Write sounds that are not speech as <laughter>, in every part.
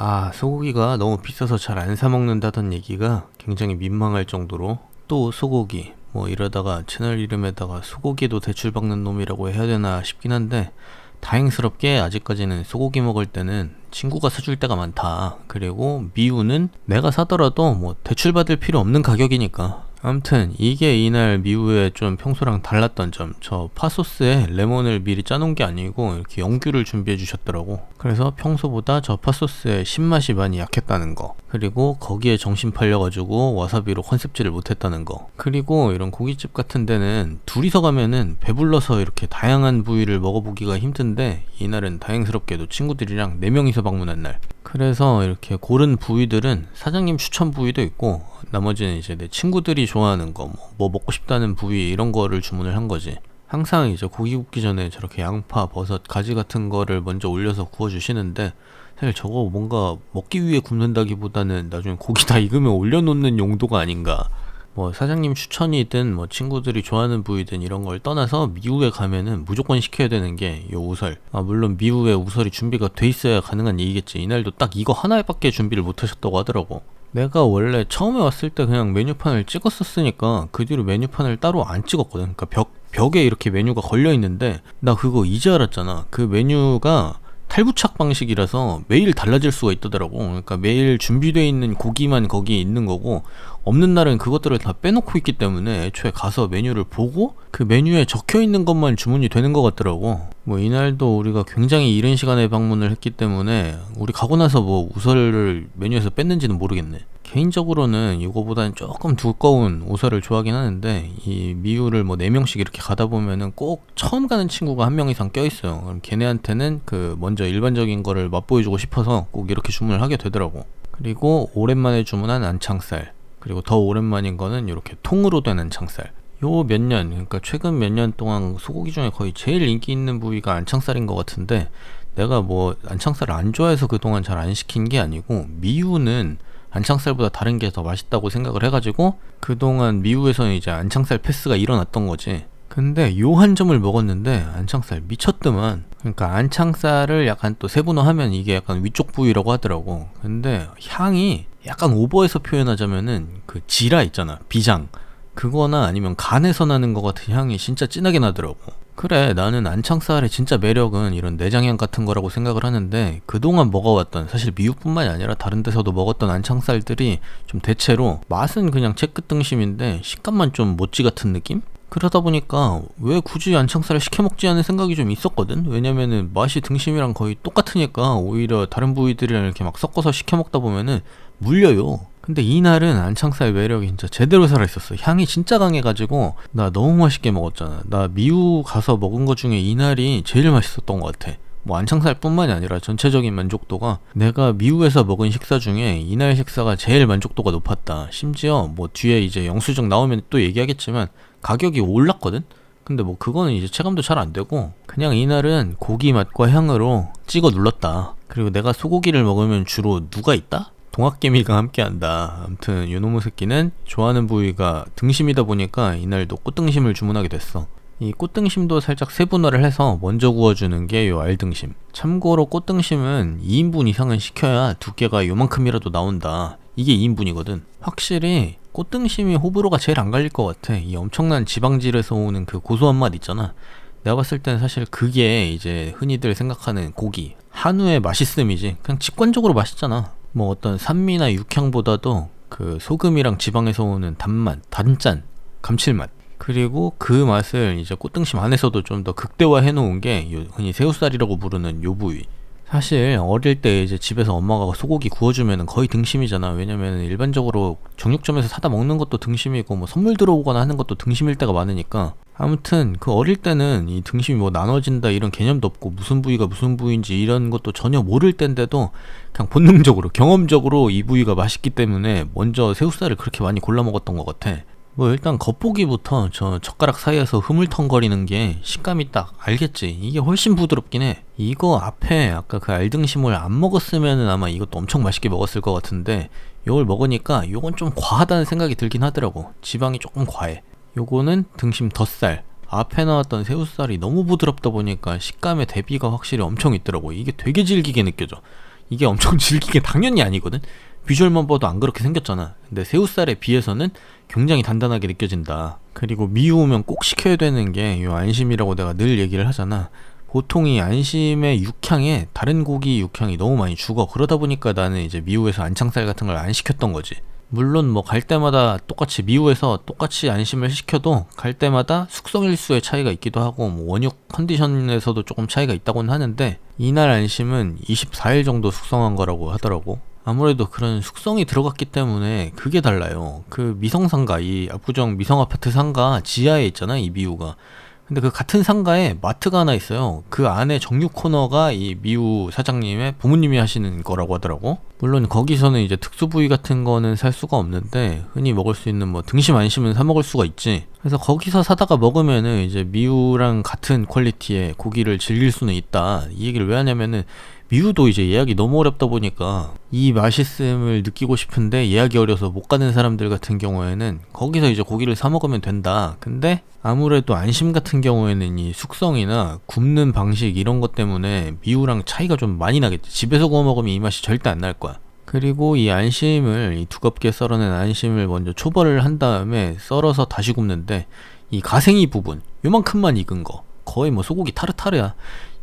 아, 소고기가 너무 비싸서 잘 안 사 먹는다던 얘기가 굉장히 민망할 정도로 또 소고기 뭐 이러다가 채널 이름에다가 소고기도 대출 박는 놈이라고 해야 되나 싶긴 한데 다행스럽게 아직까지는 소고기 먹을 때는 친구가 사줄 때가 많다. 그리고 미우는 내가 사더라도 뭐 대출 받을 필요 없는 가격이니까 아무튼 이게 이날 미우에 좀 평소랑 달랐던 점. 저 팥소스에 레몬을 미리 짜놓은 게 아니고 이렇게 영규를 준비해 주셨더라고. 그래서 평소보다 저 팥소스의 신맛이 많이 약했다는 거. 그리고 거기에 정신 팔려가지고 와사비로 컨셉질을 못했다는 거. 그리고 이런 고깃집 같은 데는 둘이서 가면은 배불러서 이렇게 다양한 부위를 먹어보기가 힘든데 이날은 다행스럽게도 친구들이랑 4명이서 방문한 날 그래서 이렇게 고른 부위들은 사장님 추천 부위도 있고 나머지는 이제 내 친구들이 좋아하는 거, 뭐, 뭐 먹고 싶다는 부위 이런 거를 주문을 한 거지. 항상 이제 고기 굽기 전에 저렇게 양파, 버섯, 가지 같은 거를 먼저 올려서 구워 주시는데 사실 저거 뭔가 먹기 위해 굽는다기보다는 나중에 고기 다 익으면 올려놓는 용도가 아닌가. 뭐 사장님 추천이든 뭐 친구들이 좋아하는 부위든 이런 걸 떠나서 미국에 가면은 무조건 시켜야 되는 게 요 우설. 아 물론 미국에 우설이 준비가 돼 있어야 가능한 얘기겠지. 이날도 딱 이거 하나밖에 준비를 못 하셨다고 하더라고. 내가 원래 처음에 왔을 때 그냥 메뉴판을 찍었었으니까 그 뒤로 메뉴판을 따로 안 찍었거든. 그러니까 벽 벽에 이렇게 메뉴가 걸려 있는데 나 그거 이제 알았잖아. 그 메뉴가 탈부착 방식이라서 매일 달라질 수가 있더라고. 그러니까 매일 준비되어 있는 고기만 거기에 있는 거고 없는 날은 그것들을 다 빼놓고 있기 때문에 애초에 가서 메뉴를 보고 그 메뉴에 적혀 있는 것만 주문이 되는 것 같더라고. 뭐 이날도 우리가 굉장히 이른 시간에 방문을 했기 때문에 우리 가고 나서 뭐 우설을 메뉴에서 뺐는지는 모르겠네. 개인적으로는 이거보다는 조금 두꺼운 우설을 좋아하긴 하는데 이 미우를 뭐 4명씩 이렇게 가다 보면은 꼭 처음 가는 친구가 한 명 이상 껴 있어요. 그럼 걔네한테는 그 먼저 일반적인 거를 맛보여주고 싶어서 꼭 이렇게 주문을 하게 되더라고. 그리고 오랜만에 주문한 안창살. 그리고 더 오랜만인 거는 이렇게 통으로 된 안창살. 요 몇 년, 그러니까 최근 몇 년 동안 소고기 중에 거의 제일 인기 있는 부위가 안창살인 것 같은데 내가 뭐 안창살을 안 좋아해서 그동안 잘 안 시킨 게 아니고 미우는 안창살보다 다른 게 더 맛있다고 생각을 해가지고 그동안 미국에서는 이제 안창살 패스가 일어났던 거지. 근데 요 한 점을 먹었는데 안창살 미쳤더만. 그러니까 안창살을 약간 또 세분화하면 이게 약간 위쪽 부위라고 하더라고. 근데 향이 약간 오버해서 표현하자면은 그 지라 있잖아. 비장. 그거나 아니면 간에서 나는 것 같은 향이 진짜 진하게 나더라고. 그래, 나는 안창살의 진짜 매력은 이런 내장향 같은 거라고 생각을 하는데, 그동안 먹어왔던, 사실 미국뿐만이 아니라 다른 데서도 먹었던 안창살들이 좀 대체로 맛은 그냥 채끝 등심인데, 식감만 좀 모찌 같은 느낌? 그러다 보니까 왜 굳이 안창살을 시켜 먹지 않은 생각이 좀 있었거든? 왜냐면은 맛이 등심이랑 거의 똑같으니까 오히려 다른 부위들이랑 이렇게 막 섞어서 시켜 먹다 보면은 물려요. 근데 이날은 안창살 매력이 진짜 제대로 살아있었어. 향이 진짜 강해가지고 나 너무 맛있게 먹었잖아. 나 미우 가서 먹은 것 중에 이날이 제일 맛있었던 것 같아. 뭐 안창살 뿐만이 아니라 전체적인 만족도가 내가 미국에서 먹은 식사 중에 이날 식사가 제일 만족도가 높았다. 심지어 뭐 뒤에 이제 영수증 나오면 또 얘기하겠지만 가격이 올랐거든. 근데 뭐 그거는 이제 체감도 잘 안 되고 그냥 이날은 고기 맛과 향으로 찍어 눌렀다. 그리고 내가 소고기를 먹으면 주로 누가 있다? 동학개미가 함께한다. 아무튼 요놈의 새끼는 좋아하는 부위가 등심이다 보니까 이날도 꽃등심을 주문하게 됐어. 이 꽃등심도 살짝 세분화를 해서 먼저 구워주는 게 요 알등심. 참고로 꽃등심은 2인분 이상은 시켜야 두께가 요만큼이라도 나온다. 이게 2인분이거든. 확실히 꽃등심이 호불호가 제일 안 갈릴 것 같아. 이 엄청난 지방질에서 오는 그 고소한 맛 있잖아. 내가 봤을 때는 사실 그게 이제 흔히들 생각하는 고기 한우의 맛있음이지. 그냥 직관적으로 맛있잖아. 뭐 어떤 산미나 육향보다도 그 소금이랑 지방에서 오는 단맛, 단짠, 감칠맛 그리고 그 맛을 이제 꽃등심 안에서도 좀 더 극대화해 놓은 게 흔히 새우살이라고 부르는 요 부위. 사실 어릴 때 이제 집에서 엄마가 소고기 구워주면 거의 등심이잖아. 왜냐면 일반적으로 정육점에서 사다 먹는 것도 등심이고 뭐 선물 들어오거나 하는 것도 등심일 때가 많으니까 아무튼 그 어릴 때는 이 등심이 뭐 나눠진다 이런 개념도 없고 무슨 부위가 무슨 부위인지 이런 것도 전혀 모를 때인데도 그냥 본능적으로 경험적으로 이 부위가 맛있기 때문에 먼저 새우살을 그렇게 많이 골라 먹었던 것 같아. 뭐 일단 겉보기부터 저 젓가락 사이에서 흐물텅거리는 게 식감이 딱 알겠지. 이게 훨씬 부드럽긴 해. 이거 앞에 아까 그 알등심을 안 먹었으면은 아마 이것도 엄청 맛있게 먹었을 것 같은데 요걸 먹으니까 요건 좀 과하다는 생각이 들긴 하더라고. 지방이 조금 과해. 요거는 등심 덧살. 앞에 나왔던 새우살이 너무 부드럽다 보니까 식감의 대비가 확실히 엄청 있더라고. 이게 되게 질기게 느껴져. 이게 엄청 <laughs> 질기게 당연히 아니거든. 비주얼만 봐도 안 그렇게 생겼잖아. 근데 새우살에 비해서는 굉장히 단단하게 느껴진다. 그리고 미우면 꼭 시켜야 되는 게요 안심이라고 내가 늘 얘기를 하잖아. 보통 이 안심의 육향에 다른 고기 육향이 너무 많이 죽어. 그러다 보니까 나는 이제 미우에서 안창살 같은 걸 안 시켰던 거지. 물론 뭐 갈 때마다 똑같이 미우에서 똑같이 안심을 시켜도 갈 때마다 숙성 일수의 차이가 있기도 하고 뭐 원육 컨디션에서도 조금 차이가 있다고는 하는데 이날 안심은 24일 정도 숙성한 거라고 하더라고. 아무래도 그런 숙성이 들어갔기 때문에 그게 달라요. 그 미성 상가, 이 압구정 미성 아파트 상가 지하에 있잖아, 이 미우가. 근데 그 같은 상가에 마트가 하나 있어요. 그 안에 정육 코너가 이 미우 사장님의 부모님이 하시는 거라고 하더라고. 물론 거기서는 이제 특수 부위 같은 거는 살 수가 없는데 흔히 먹을 수 있는 뭐 등심 안심은 사 먹을 수가 있지. 그래서 거기서 사다가 먹으면은 이제 미우랑 같은 퀄리티의 고기를 즐길 수는 있다. 이 얘기를 왜 하냐면은 미우도 이제 예약이 너무 어렵다 보니까 이 맛있음을 느끼고 싶은데 예약이 어려서 못 가는 사람들 같은 경우에는 거기서 이제 고기를 사 먹으면 된다. 근데 아무래도 안심 같은 경우에는 이 숙성이나 굽는 방식 이런 것 때문에 미우랑 차이가 좀 많이 나겠지. 집에서 구워 먹으면 이 맛이 절대 안 날 거야. 그리고 이 안심을 이 두껍게 썰어낸 안심을 먼저 초벌을 한 다음에 썰어서 다시 굽는데 이 가생이 부분 요만큼만 익은 거 거의 뭐 소고기 타르타르야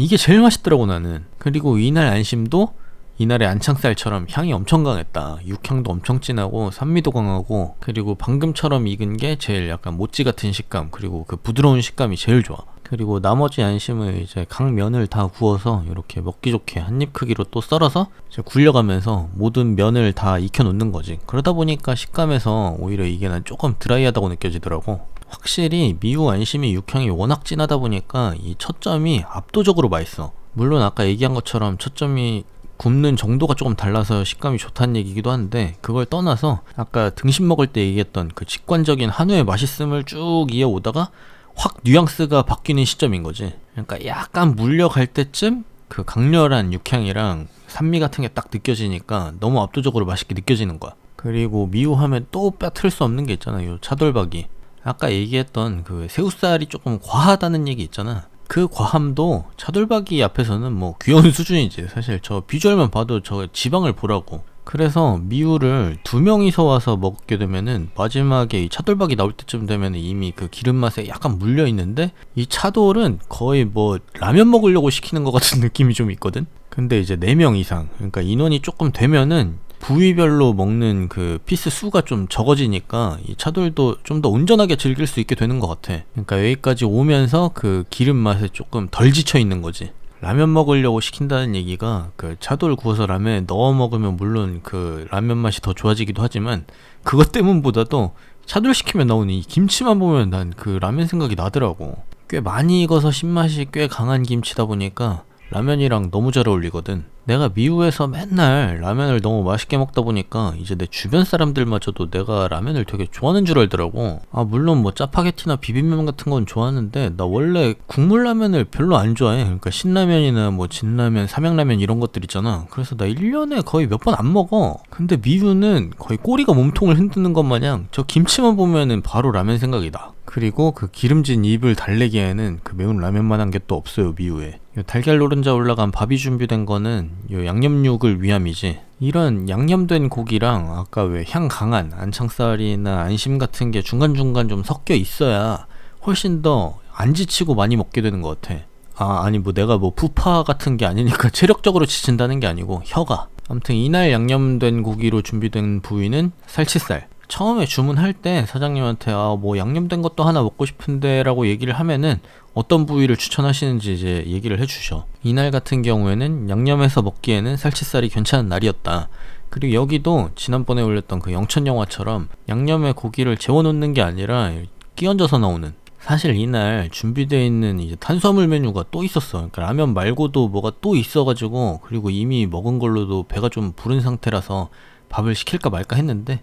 이게 제일 맛있더라고 나는. 그리고 이날 안심도 이날의 안창살처럼 향이 엄청 강했다. 육향도 엄청 진하고 산미도 강하고 그리고 방금처럼 익은 게 제일 약간 모찌 같은 식감 그리고 그 부드러운 식감이 제일 좋아 그리고 나머지 안심을 이제 각 면을 다 구워서 이렇게 먹기 좋게 한 입 크기로 또 썰어서 이제 굴려가면서 모든 면을 다 익혀 놓는 거지 그러다 보니까 식감에서 오히려 이게 난 조금 드라이하다고 느껴지더라고 확실히 미우 안심이 육향이 워낙 진하다 보니까 이 첫점이 압도적으로 맛있어. 물론 아까 얘기한 것처럼 첫점이 굽는 정도가 조금 달라서 식감이 좋다는 얘기기도 한데 그걸 떠나서 아까 등심 먹을 때 얘기했던 그 직관적인 한우의 맛있음을 쭉 이어오다가 확 뉘앙스가 바뀌는 시점인 거지. 그러니까 약간 물려갈 때쯤 그 강렬한 육향이랑 산미 같은 게 딱 느껴지니까 너무 압도적으로 맛있게 느껴지는 거야. 그리고 미우 하면 또 빼뜨릴 수 없는 게 있잖아 요. 차돌박이. 아까 얘기했던 그 새우살이 조금 과하다는 얘기 있잖아. 그 과함도 차돌박이 앞에서는 뭐 귀여운 수준이지. 사실 저 비주얼만 봐도 저 지방을 보라고. 그래서 미우를 두 명이서 와서 먹게 되면은 마지막에 이 차돌박이 나올 때쯤 되면 이미 그 기름 맛에 약간 물려 있는데 이 차돌은 거의 뭐 라면 먹으려고 시키는 것 같은 <laughs> 느낌이 좀 있거든. 근데 이제 네 명 이상, 그러니까 인원이 조금 되면은 부위별로 먹는 그 피스 수가 좀 적어지니까 이 차돌도 좀 더 온전하게 즐길 수 있게 되는 것 같아. 그러니까 여기까지 오면서 그 기름 맛에 조금 덜 지쳐 있는 거지. 라면 먹으려고 시킨다는 얘기가 그 차돌 구워서 라면에 넣어 먹으면 물론 그 라면 맛이 더 좋아지기도 하지만 그것 때문보다도 차돌 시키면 나오는 이 김치만 보면 난 그 라면 생각이 나더라고. 꽤 많이 익어서 신맛이 꽤 강한 김치다 보니까 라면이랑 너무 잘 어울리거든. 내가 미우에서 맨날 라면을 너무 맛있게 먹다 보니까 이제 내 주변 사람들마저도 내가 라면을 되게 좋아하는 줄 알더라고. 아, 물론 뭐 짜파게티나 비빔면 같은 건 좋아하는데 나 원래 국물 라면을 별로 안 좋아해. 그러니까 신라면이나 뭐 진라면, 삼양라면 이런 것들 있잖아. 그래서 나 1년에 거의 몇 번 안 먹어. 근데 미우는 거의 꼬리가 몸통을 흔드는 것 마냥 저 김치만 보면은 바로 라면 생각이 나. 그리고 그 기름진 입을 달래기에는 그 매운 라면만한 게 또 없어요 미우에 요 달걀 노른자 올라간 밥이 준비된 거는 요 양념육을 위함이지. 이런 양념된 고기랑 아까 왜 향 강한 안창살이나 안심 같은 게 중간중간 좀 섞여 있어야 훨씬 더 안 지치고 많이 먹게 되는 것 같아. 아 아니 뭐 내가 뭐 푸파 같은 게 아니니까 <laughs> 체력적으로 지친다는 게 아니고 혀가. 아무튼 이날 양념된 고기로 준비된 부위는 살치살. 처음에 주문할 때 사장님한테 아 뭐 양념된 것도 하나 먹고 싶은데 라고 얘기를 하면은 어떤 부위를 추천하시는지 이제 얘기를 해주셔. 이날 같은 경우에는 양념해서 먹기에는 살치살이 괜찮은 날이었다. 그리고 여기도 지난번에 올렸던 그 영천 영화처럼 양념에 고기를 재워놓는 게 아니라 끼얹어서 나오는. 사실 이날 준비되어 있는 이제 탄수화물 메뉴가 또 있었어. 그러니까 라면 말고도 뭐가 또 있어가지고 그리고 이미 먹은 걸로도 배가 좀 부른 상태라서 밥을 시킬까 말까 했는데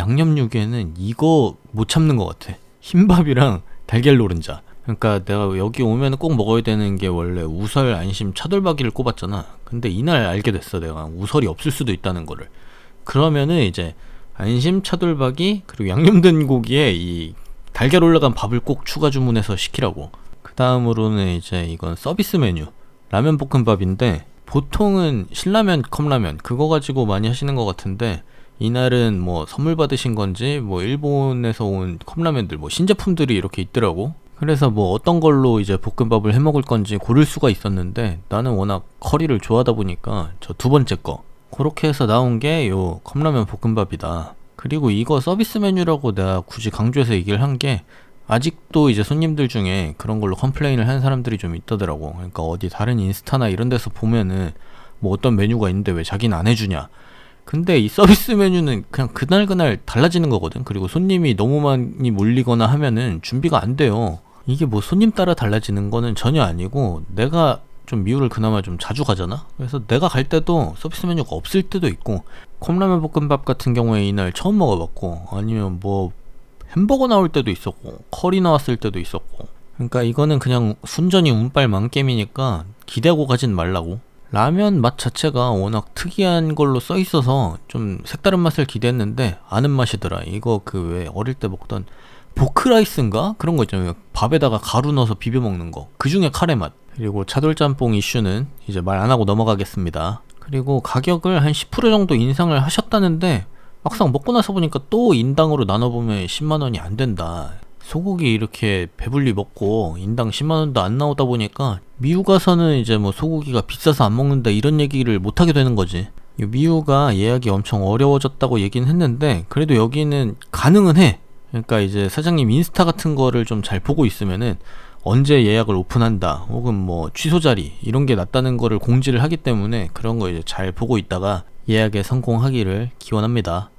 양념육에는 이거 못 참는 것 같아. 흰밥이랑 달걀 노른자. 그러니까 내가 여기 오면 꼭 먹어야 되는 게 원래 우설 안심 차돌박이를 꼽았잖아. 근데 이날 알게 됐어. 내가 우설이 없을 수도 있다는 거를. 그러면은 이제 안심 차돌박이 그리고 양념된 고기에 이 달걀 올라간 밥을 꼭 추가 주문해서 시키라고. 그 다음으로는 이제 이건 서비스 메뉴. 라면 볶음밥인데 보통은 신라면, 컵라면 그거 가지고 많이 하시는 것 같은데 이날은 뭐 선물 받으신 건지 뭐 일본에서 온 컵라면들 뭐 신제품들이 이렇게 있더라고. 그래서 뭐 어떤 걸로 이제 볶음밥을 해 먹을 건지 고를 수가 있었는데 나는 워낙 커리를 좋아하다 보니까 저 두 번째 거 그렇게 해서 나온 게 요 컵라면 볶음밥이다. 그리고 이거 서비스 메뉴라고 내가 굳이 강조해서 얘기를 한 게 아직도 이제 손님들 중에 그런 걸로 컴플레인을 하는 사람들이 좀 있더라고. 그러니까 어디 다른 인스타나 이런 데서 보면은 뭐 어떤 메뉴가 있는데 왜 자기는 안 해주냐. 근데 이 서비스 메뉴는 그냥 그날그날 달라지는 거거든. 그리고 손님이 너무 많이 몰리거나 하면은 준비가 안 돼요. 이게 뭐 손님 따라 달라지는 거는 전혀 아니고 내가 좀 미우를 그나마 좀 자주 가잖아. 그래서 내가 갈 때도 서비스 메뉴가 없을 때도 있고 컵라면 볶음밥 같은 경우에 이날 처음 먹어봤고 아니면 뭐 햄버거 나올 때도 있었고 커리 나왔을 때도 있었고. 그러니까 이거는 그냥 순전히 운빨 만겜이니까 기대하고 가진 말라고. 라면 맛 자체가 워낙 특이한 걸로 써 있어서 좀 색다른 맛을 기대했는데 아는 맛이더라. 이거 그 왜 어릴 때 먹던 보크라이스인가 그런 거 있잖아요 밥에다가 가루 넣어서 비벼 먹는 거 그 중에 카레 맛 그리고 차돌짬뽕 이슈는 이제 말 안 하고 넘어가겠습니다 그리고 가격을 한 10% 정도 인상을 하셨다는데 막상 먹고 나서 보니까 또 인당으로 나눠보면 10만원이 안 된다. 소고기 이렇게 배불리 먹고 인당 10만원도 안 나오다 보니까 미국 가서는 이제 뭐 소고기가 비싸서 안 먹는다 이런 얘기를 못하게 되는 거지. 이 미우가 예약이 엄청 어려워졌다고 얘기는 했는데 그래도 여기는 가능은 해. 그러니까 이제 사장님 인스타 같은 거를 좀 잘 보고 있으면은 언제 예약을 오픈한다 혹은 뭐 취소 자리 이런 게 났다는 거를 공지를 하기 때문에 그런 거 이제 잘 보고 있다가 예약에 성공하기를 기원합니다.